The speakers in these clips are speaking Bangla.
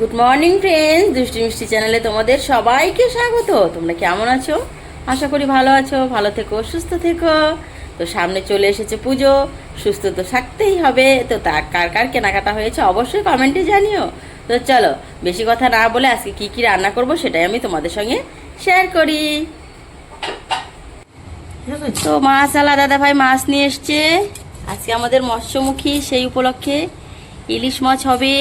গুড মর্নিং ফ্রেন্ডস দুষ্টি মিষ্টি চ্যানেলে তোমাদের সবাইকে স্বাগত। তোমরা কেমন আছো? আশা করি ভালো আছো, ভালো থেকো, সুস্থ থেকো। তো সামনে চলে এসেছে পুজো। সুস্থ তো থাকতেই হবে। তো তার কার কার কেনাকাটা হয়েছে অবশ্যই কমেন্টে জানিও। তো চলো, বেশি কথা না বলে আজকে কি কি রান্না করব সেটাই আমি তোমাদের সঙ্গে শেয়ার করি। তো মাছ আলা দাদা ভাই মাছ নিয়ে এসছে। আজকে আমাদের মৎস্যমুখী সেই উপলক্ষে ইলিশ মাছ হবে।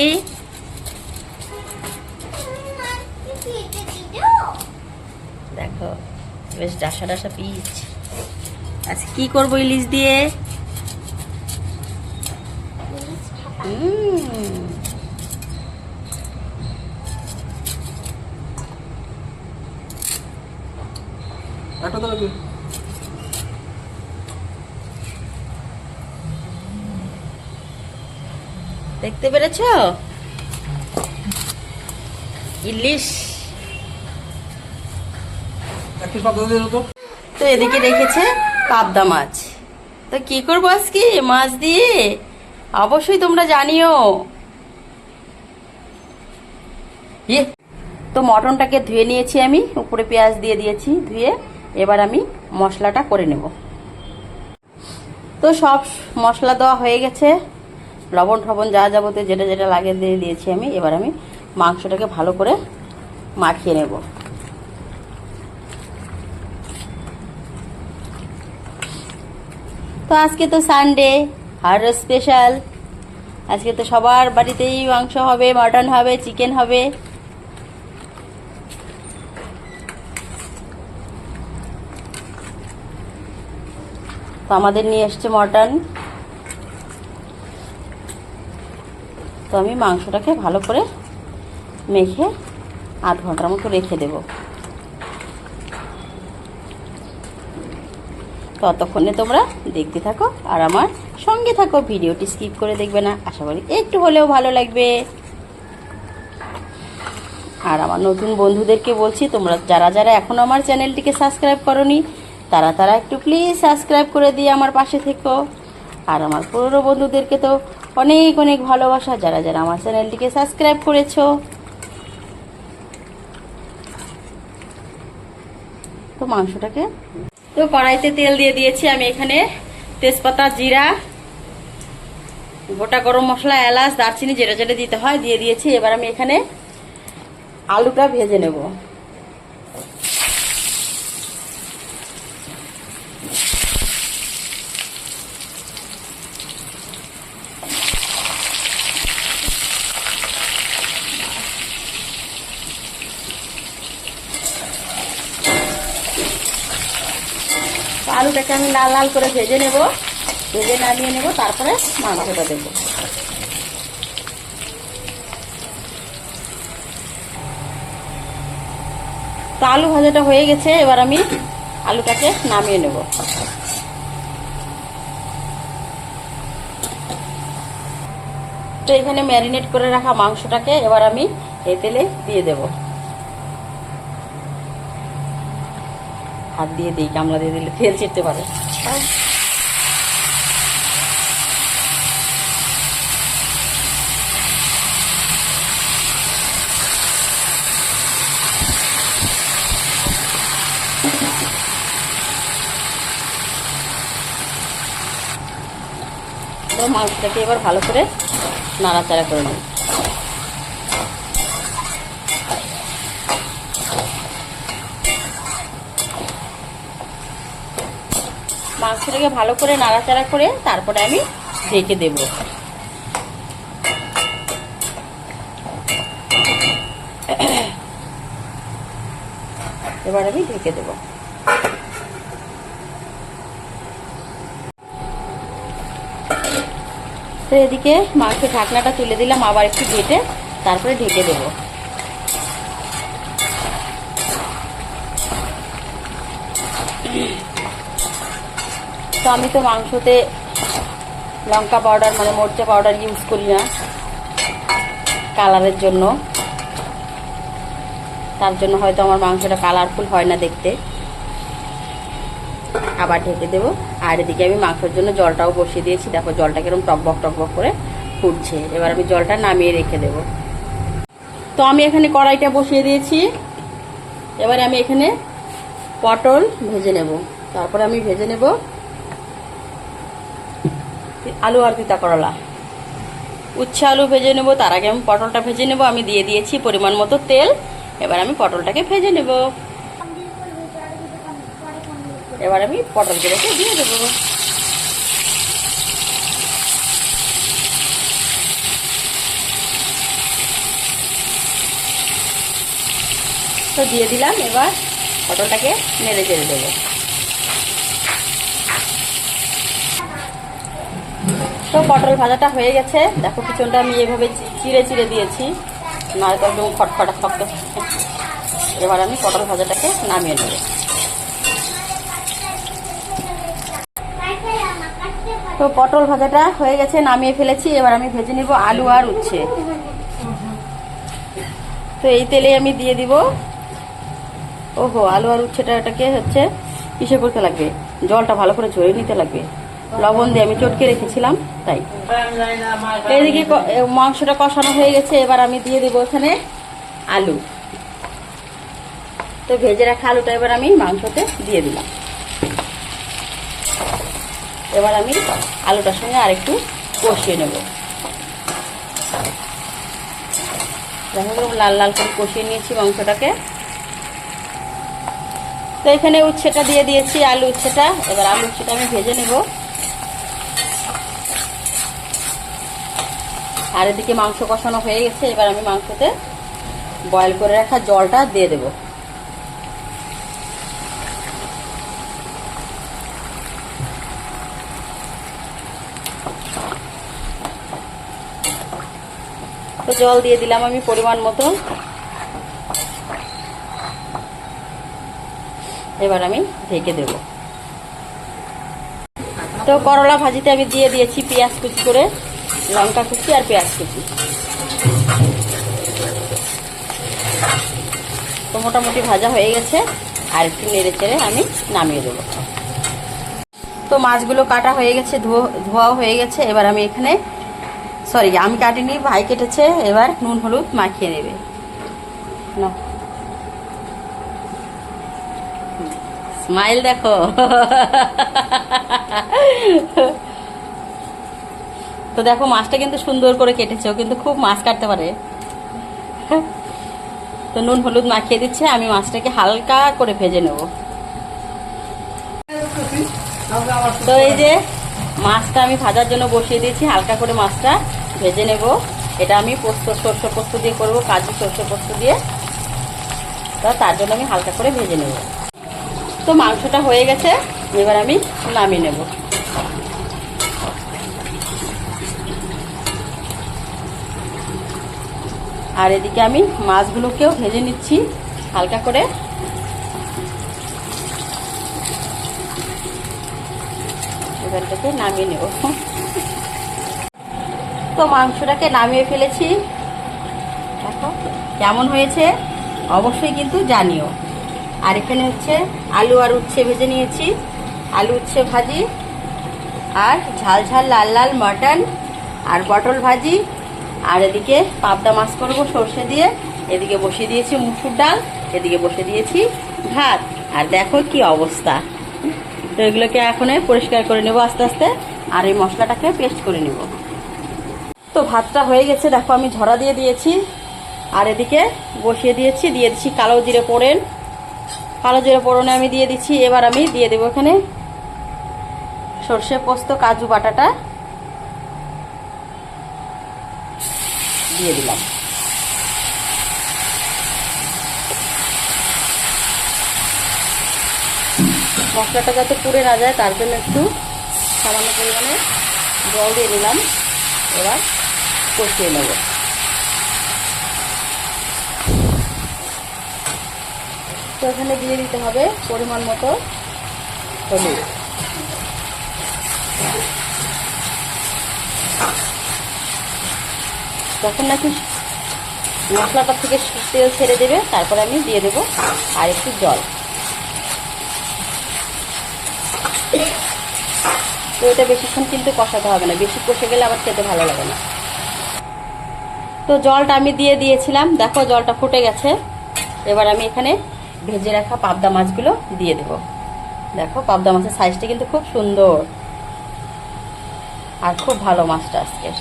দেখো। বেশ ডাসা ডাসা পিচ। আচ্ছা কি করব ইলিশ দিয়ে? দেখতে পেরেছ? ইলিশ। তো এদিকে রেখেছে পাবদা মাছ। তো কি করব আজকে মাছ দিয়ে? অবশ্যই তোমরা জানিও। ইয়ে তো মটনটাকে ধুয়ে নিয়েছি আমি, উপরে পেঁয়াজ দিয়ে দিয়েছি ধুয়ে। এবার আমি মশলাটা করে নেব। তো সব মশলা দেওয়া হয়ে গেছে। লবণ টবণ যা যাবতীয় যেটা যেটা লাগে দিয়ে দিয়েছি আমি। এবার আমি মাংসটাকে ভালো করে মাখিয়ে নেব। তো আজকে তো সানডে আর স্পেশাল আজকে তো সবার বাড়িতেই মাংস হবে মটন হবে চিকেন হবে। তো আমাদের নিয়ে এসছে মটন তো আমি মাংসটাকে ভালো করে মেখে আধ ঘণ্টার মতো রেখে দেবো। ততক্ষণে তোমরা দেখতে থাকো আর আমার সঙ্গে থাকো। ভিডিওটি স্কিপ করে দেখবে না। আশা করি একটু হলেও ভালো লাগবে। আর আমার নতুন বন্ধুদেরকে বলছি, তোমরা যারা যারা এখনও আমার চ্যানেলটিকে সাবস্ক্রাইব করনি, তারা তারা একটু প্লিজ সাবস্ক্রাইব করে দিয়ে আমার পাশে থেকো। আর আমার পুরনো বন্ধুদেরকে তো অনেক অনেক ভালোবাসা। যারা যারা আমার চ্যানেলটিকে সাবস্ক্রাইব করেছ, তো মাংসটাকে তো কড়াইতে তেল দিয়ে দিয়েছি আমি এখানে তেজপাতা, জিরা, গোটা গরম মশলা, এলাচ, দারচিনি যেটা যেটা দিতে হয়, দিয়ে দিয়েছি। এবার আমি এখানে আলুটা ভেজে নেব। তো আমি লাল লাল করে ভেজে নেব। ভেজে নামিয়ে নেব, তারপরে মাংসটা দেবো। তো আলু ভাজাটা হয়ে গেছে, এবার আমি আলুটাকে নামিয়ে নেব। তো এখানে ম্যারিনেট করে রাখা মাংসটাকে এবার আমি এই তেলে দিয়ে দেব। হাত দিয়ে দিই কামড়া দিয়ে দিলে তেল ছিটতে পারে। তো মাংসটাকে এবার ভালো করে নাড়াচাড়া করে নিই মাংসটাকে ভালো করে নাড়াচাড়া করে তারপরে আমি ঢেকে দেব। এবার আমি ঢেকে দেবো। তো এদিকে মাংসের ঢাকনাটা তুলে দিলাম, আবার একটু ঘেটে তারপরে ঢেকে দেব। তো আমি তো মাংসতে লঙ্কা পাউডার মানে মরচা পাউডার ইউজ করি না। কালারের জন্য। তার জন্য হয়তো আমার মাংসটা কালারফুল হয় না দেখতে। আবার ঢেকে দেবো। আর এদিকে আমি মাংসের জন্য জলটাও বসিয়ে দিয়েছি। দেখো জলটা কীরকম টকবক টকবক করে ফুটছে। এবার আমি জলটা নামিয়ে রেখে দেবো। তো আমি এখানে কড়াইটা বসিয়ে দিয়েছি। এবারে আমি এখানে পটল ভেজে নেব। তারপরে আমি ভেজে নেব আলু আর তিতা করলা। উচ্ছে আলু ভেজে নেব, তার আগে আমি পটলটা ভেজে নেব, আমি দিয়ে দিয়েছি পরিমাণ মতো তেল। এবার আমি পটলটাকে ভেজে নেব। এবার আমি পটলগুলোকে দিয়ে দেবো। তো দিয়ে দিলাম, এবার পটলটাকে নেড়ে চেড়ে দেবো। তো পটল ভাজাটা হয়ে গেছে। দেখো পিছনটা আমি এভাবে চিড়ে চিড়ে দিয়েছি। নয়তো একদম খটখটা শক্ত এবার আমি পটল ভাজাটাকে নামিয়ে নেব। তো পটল ভাজাটা হয়ে গেছে, নামিয়ে ফেলেছি। এবার আমি ভেজে নিব আলু আর উচ্ছে। তো এই তেলে আমি দিয়ে দিব। ওহো, আলু আর উচ্ছেটা উচ্ছেটাকে হচ্ছে ইসে করতে লাগবে। জলটা ভালো করে ঝরিয়ে নিতে লাগবে। লবণ দিয়ে আমি চটকে রেখেছিলাম, তাই। এইদিকে ক- মাংসটা কষানো হয়ে গেছে, এবার আমি দিয়ে দেবো এখানে আলু। তো ভেজে রাখা আলুটা এবার আমি মাংসতে দিয়ে দিলাম। এবার আমি আলুটার সঙ্গে আরেকটু কষিয়ে নেব। লাল লাল করে কষিয়ে নিয়েছি মাংসটাকে। তো এখানে উচ্ছেটা দিয়ে দিয়েছি, আলু উচ্ছেটা। এবার আলু উচ্ছেটা আমি ভেজে নেব। আর এদিকে মাংস কষানো হয়ে গেছে, এবার আমি মাংসতে বয়েল করে রাখা জলটা দিয়ে দেব। তো জল দিয়ে দিলাম আমি পরিমাণ মতো। এবার আমি ঢেকে দেব। তো করলা ভাজিতে আমি দিয়ে দিয়েছি পেঁয়াজ কুচি করে। লঙ্কা কুচি আর পেঁয়াজ কুচি। তো মোটামুটি ভাজা হয়ে গেছে, আর একটু নেড়ে চেড়ে আমি নামিয়ে দেবো। তো মাছগুলো কাটা হয়ে গেছে, ধোয়া, ধোয়াও হয়ে গেছে, এবার আমি এখানে, সরি, আমি কাটিনি, ভাই কেটেছে, এবার নুন হলুদ মাখিয়ে নেবে। না স্মাইল দেখো। তো দেখো মাছটা কিন্তু সুন্দর করে কেটেছে, ও কিন্তু খুব মাছ কাটতে পারে। তো নুন হলুদ মাখিয়ে দিচ্ছে, আমি মাছটাকে হালকা করে ভেজে নেব। তো এই যে মাছটা আমি ভাজার জন্য বসিয়ে দিয়েছি, হালকা করে মাছটা ভেজে নেব। এটা আমি পোস্ত, সর্ষে পোস্ত দিয়ে করব, কাজু সর্ষে পোস্ত দিয়ে। তো তার জন্য আমি হালকা করে ভেজে নেব। তো মাংসটা হয়ে গেছে, এবার আমি নামিয়ে নেব। আর এদিকে আমি মাছগুলোকেও ভেজে নিচ্ছি হালকা করে। এখান থেকে নামিয়ে নেব। তো মাংসটাকে নামিয়ে ফেলেছি। দেখো কেমন হয়েছে, অবশ্যই কিন্তু জানিও। আর এখানে হচ্ছে আলু আর উচ্ছে ভেজে নিয়েছি। আলু, উচ্ছে ভাজি, আর ঝাল ঝাল লাল লাল মটন, আর পটল ভাজি আর এদিকে পাবদা মাছ করব সর্ষে দিয়ে। এদিকে বসিয়ে দিয়েছি মুসুর ডাল, এদিকে বসে দিয়েছি ভাত। আর দেখো কি অবস্থা। তো এগুলোকে এখন পরিষ্কার করে নেব আস্তে আস্তে, আর এই মশলাটাকে পেস্ট করে নেব। তো ভাতটা হয়ে গেছে, দেখো আমি ঝরা দিয়ে দিয়েছি। আর এদিকে বসিয়ে দিয়েছি, দিয়ে দিচ্ছি কালো জিরে পোড়েন কালো জিরে পোড়নে আমি দিয়ে দিচ্ছি, এবার আমি দিয়ে দেবো এখানে সর্ষে পোস্ত কাজু বাটাটা। দিয়ে দিলাম। মশলাটা যাতে পুড়ে না যায়, তার জন্য একটু সামান্য পরিমাণে জল দিয়ে দিলাম। এবার কষিয়ে নেব। তো এখানে দিয়ে দিতে হবে পরিমাণ মতো হলুদ। যখন নাকি মশলাটা থেকে তেল ছেড়ে দেবে, তারপরে আমি দিয়ে দেবো আর একটু জল। তো এটা বেশিক্ষণ কিন্তু কষাতে হবে না, বেশি কষে গেলে আবার খেতে ভালো লাগে না। তো জলটা আমি দিয়ে দিয়েছিলাম, দেখো জলটা ফুটে গেছে। এবার আমি এখানে ভেজে রাখা পাবদা মাছগুলো দিয়ে দেব। দেখো পাবদা মাছের সাইজটা কিন্তু খুব সুন্দর। আর খুব ভালো মাছটা আজকের।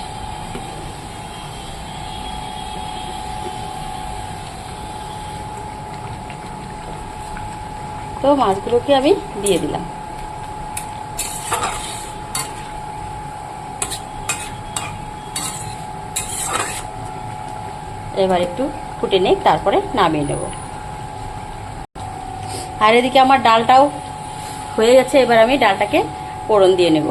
তো মাছগুলোকে আমি দিয়ে দিলাম। এবার একটু ফুটে নেই তারপরে নামিয়ে নেব। আর এদিকে আমার ডালটাও হয়ে গেছে, এবার আমি ডালটাকে পোড়ন দিয়ে নেব।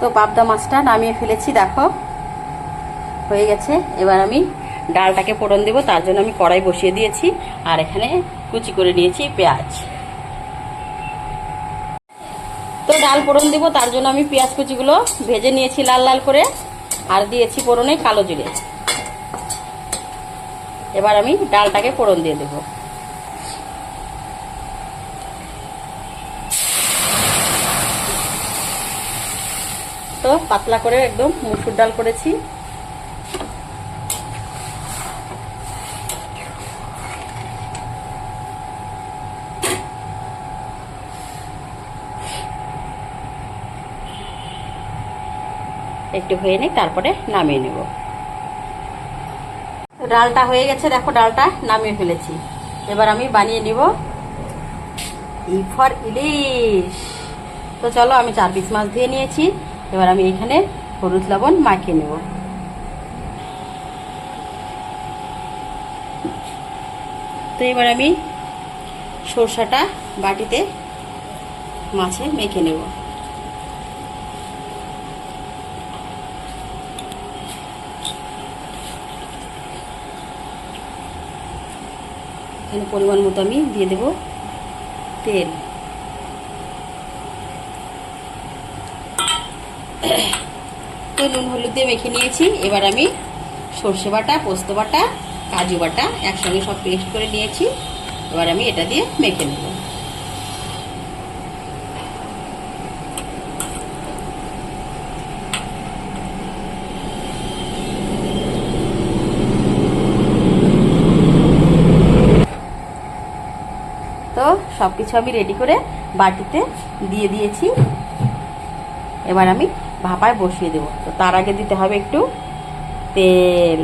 তো পাবদা মাছটা নামিয়ে ফেলেছি, দেখো। হয়ে গেছে, এবার আমি ডালটাকে পোড়ন দেবো, তার জন্য আমি কড়াই বসিয়ে দিয়েছি। আর এখানে কুচি করে নিয়েছি পেঁয়াজ। তো ডাল ফোড়ন দেবো, তার জন্য আমি পেঁয়াজ কুচিগুলো ভেজে নিয়েছি লাল লাল করে, আর দিয়েছি ফোড়নে কালো জিরে। এবার আমি ডালটাকে ফোড়ন দিয়ে দেবো। তো পাতলা করে একদম মুসুর ডাল করেছি। একটু হয়ে নেই, তারপরে নামিয়ে নেব। ডালটা হয়ে গেছে, দেখো ডালটা নামিয়ে ফেলেছি। এবার আমি বানিয়ে নিব ই ফর ইলিশ। তো চলো, আমি চার পিস মাছ দিয়ে নিয়েছি। এবার আমি এখানে হলুদ লবণ মাখিয়ে নেব। তো এবার আমি সরষাটা বাটিতে মাছে মেখে নেব। এখানে পরিমাণ মতো আমি দিয়ে দেব তেল। তো নুন, হলুদ দিয়ে মেখে নিয়েছি। এবার আমি সর্ষে বাটা, পোস্ত বাটা, কাজু বাটা একসঙ্গে সব পেস্ট করে নিয়েছি। এবার আমি এটা দিয়ে মেখে নেব তো সব কিছু আমি রেডি করে বাটিতে দিয়ে দিয়েছি। এবার আমি ভাপায় বসিয়ে দেবো। তো তার আগে দিতে হবে একটু তেল।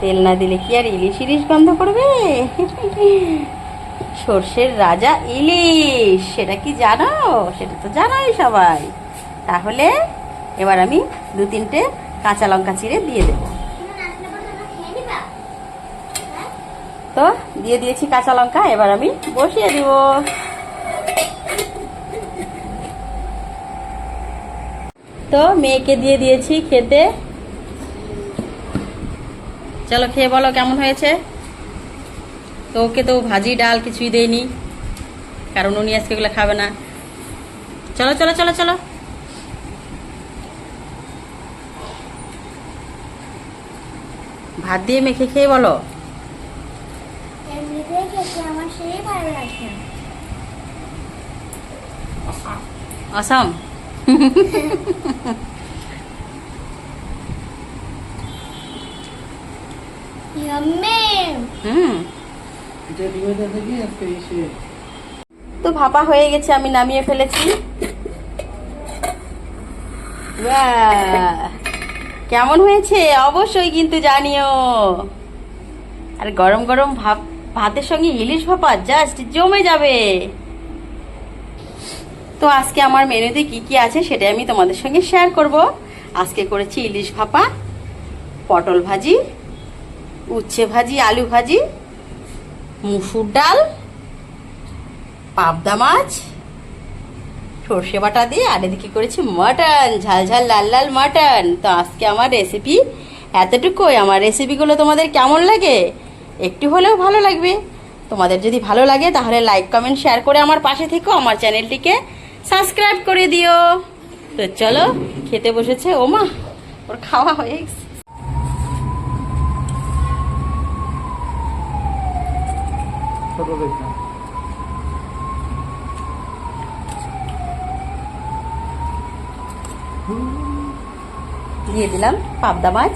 তেল না দিলে কি আর ইলিশ ইলিশ গন্ধ করবে? সর্ষের রাজা ইলিশ সেটা কি জানো? সেটা তো জানোই সবাই। তাহলে এবার আমি দু তিনটে কাঁচা লঙ্কা চিড়ে দিয়ে দেবো। তো দিয়ে দিয়েছি কাঁচা লঙ্কা, এবার আমি বসিয়ে দিব। তো মেয়েকে দিয়ে দিয়েছি খেতে। চলো খেয়ে বলো কেমন হয়েছে? তো ওকে তো ভাজি, ডাল কিছুই দেয়নি কারণ উনি আজকে এগুলো খাবে না। চলো চলো চলো চলো। ভাত দিয়ে মেখে খেয়ে বলো এমনিতেই খেতে আমার সেই ভালো লাগে না। অসম Yummy! হুম এটা ডিমেটা থেকে আজকে এসে? তো ভাপা হয়ে গেছে আমি নামিয়ে ফেলেছি! কেমন হয়েছে? অবশ্যই কিন্তু জানিও। আর গরম গরম ভাত ভাতের সঙ্গে ইলিশ ভাপা, জাস্ট জমে যাবে। তো আজকে আমার মেনুতে কি কি আছে সেটা আমি তোমাদের সঙ্গে শেয়ার করব। আজকে করেছি ইলিশ ভাপা, পটল ভাজি, উচ্ছে ভাজি, আলু ভাজি, মুসুর ডাল, পাবদা মাছ, সর্ষে বাটা দিয়ে, আর এদিকে করেছি মাটন, ঝাল ঝাল, লাল লাল মাটন। তো আজকে আমার রেসিপি এতটুকুই। আমার রেসিপিগুলো তোমাদের কেমন লাগে? একটু হলেও ভালো লাগবে। তোমাদের যদি ভালো লাগে, তাহলে লাইক কমেন্ট শেয়ার করে আমার পাশে থেকো, আমার চ্যানেলটিকে সাবস্ক্রাইব করে দিও। তো চলো, খেতে বসেছে ও মা ওর খাওয়া হয়ে গেছে। দিয়ে দিলাম পাবদা মাছ।